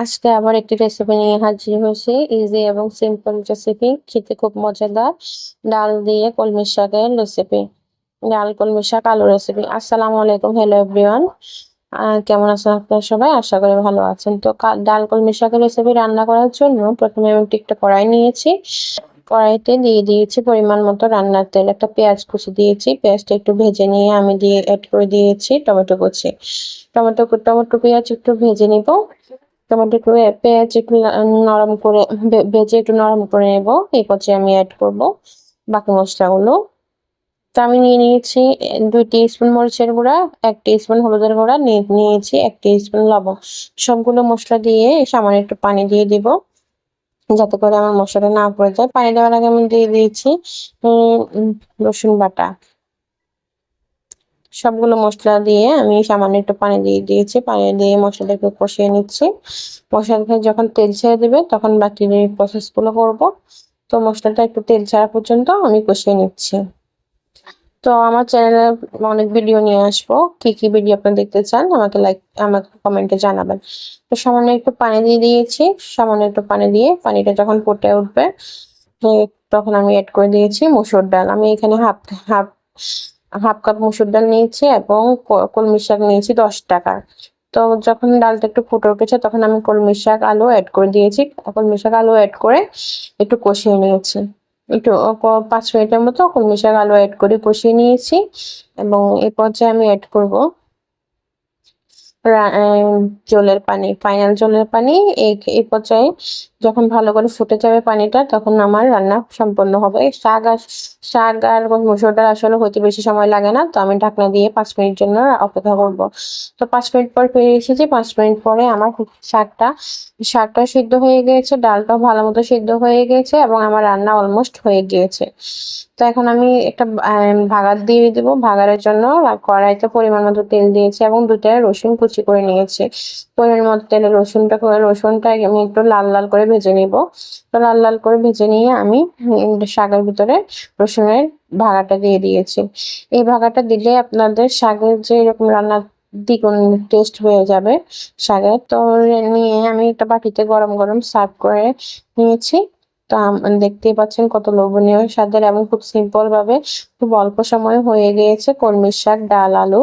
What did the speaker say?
আজকে আবার একটি রেসিপি নিয়ে হাজির হয়েছি। ইজি এবং সিম্পল রেসিপি খেতে খুব মজাদার। ডাল দিয়ে কলমি শাকের রেসিপি ডাল, কলমি শাক, আলু রেসিপি আসসালামু আলাইকুম। হ্যালো এভরিওয়ান কেমন আছেন আপনারা সবাই? আশা করি ভালো আছেন। তো ডাল, কলমি শাকের রেসিপি রান্না করার জন্য প্রথমে আমি একটা কড়াই নিয়েছি। কড়াইতে দিয়ে দিয়েছি পরিমাণ মতো রান্নার তেল। একটা পেঁয়াজ কুচি দিয়েছি। পেঁয়াজটা একটু ভেজে নিয়ে আমি দিয়ে অ্যাড করে দিয়েছি টমেটো কুচি। টমেটো টমেটো পেঁয়াজ একটু ভেজে নিব। টমেটো একটু পেঁয়াজ একটু নরম করে ভেজে একটু নরম করে নেব। এই পর্যায়ে আমি অ্যাড করব বাকি মশলাগুলো। তো আমি নিয়ে নিয়েছি দুই স্পুন মরিচের গুঁড়া, এক স্পুন হলুদের গুঁড়া, নিয়ে নিয়েছি এক স্পুন লবণ। সবগুলো মশলা দিয়ে সামান্য একটু পানি দিয়ে দিব। যাতে করে আমার মশলাটা না পড়ে যায়। পানি দেওয়ার আগে আমি দিয়ে দিয়েছি রসুন বাটা। সবগুলো মশলা দিয়ে আমি সামান্য একটু পানি দিয়ে দিয়েছি। পানি দিয়ে মশলাটাকে কষিয়ে নিচ্ছি। মশলাটা যখন তেল ছেড়ে দেবে, তখন বাকি প্রসেসগুলো করব, তো মশলাটা একটু তেল ছাড়া পর্যন্ত আমি কষিয়ে নিচ্ছি। তো আমার চ্যানেলে অনেক ভিডিও নিয়ে আসব। কি কি ভিডিও আপনি দেখতে চান, আমাকে লাইক আমাকে কমেন্টে জানাবেন। তো সামান্য একটু পানি দিয়ে দিয়েছি। সামান্য একটু পানি দিয়ে পানিটা যখন ফুটে উঠবে, তখন আমি অ্যাড করে দিয়েছি মসুর ডাল। আমি এখানে হাফ হাফ হাফ কাপ মসুর ডাল নিয়েছি এবং কলমি শাক নিয়েছি দশ টাকার তো যখন ডালটা একটু ফুটে উঠেছে, তখন আমি কলমি শাক, আলু অ্যাড করে দিয়েছি। কলমি শাক, আলু অ্যাড করে একটু কষিয়ে নিয়েছি। একটু পাঁচ মিনিটের মতো কলমি শাক, আলু অ্যাড করে কষিয়ে নিয়েছি এবং এই পর্যায়ে আমি অ্যাড করব জলের পানি ফাইনাল জলের পানি। এই পর্যায়ে যখন ভালো করে ফুটে যাবে পানিটা, তখন আমার রান্না সম্পন্ন হবে। শাক আর শাক আর মসুর ডাল আসলে হতে বেশি সময় লাগে না, তো আমি ঢাকনা দিয়ে পাঁচ মিনিট জন্য অপেক্ষা করব। তো পাঁচ মিনিট পর ফিরে এসেছি, পাঁচ মিনিট পরে আমার শাকটা শাকটা সিদ্ধ হয়ে গিয়েছে ডালটাও ভালো মতো সিদ্ধ হয়ে গিয়েছে এবং আমার রান্না অলমোস্ট হয়ে গিয়েছে। তো এখন আমি একটা ভাগার দিয়ে দেবো। ভাগারের জন্য কড়াইতে পরিমাণ মতো তেল দিয়েছি এবং দুটা রসুন কুচি করে নিয়েছি। পরিমাণ মতো তেলে রসুনটা রসুনটা আমি একটু লাল লাল করে ভেজে নিব। তো লাল লাল করে ভেজে নিয়ে আমি শাকের ভিতরে রসুনের ভাগাটা দিয়ে দিয়েছি। এই ভাগাটা দিলে আপনাদের শাকের যে এরকম রান্নার দ্বিগুণ টেস্ট হয়ে যাবে শাকের তো নিয়ে আমি একটা বাটিতে গরম গরম সার্ভ করে নিয়েছি। তো দেখতেই পাচ্ছেন কত লোভনীয় স্বাদের এবং খুব সিম্পল ভাবে খুব অল্প সময় হয়ে গিয়েছে কলমির শাক, ডাল, আলু।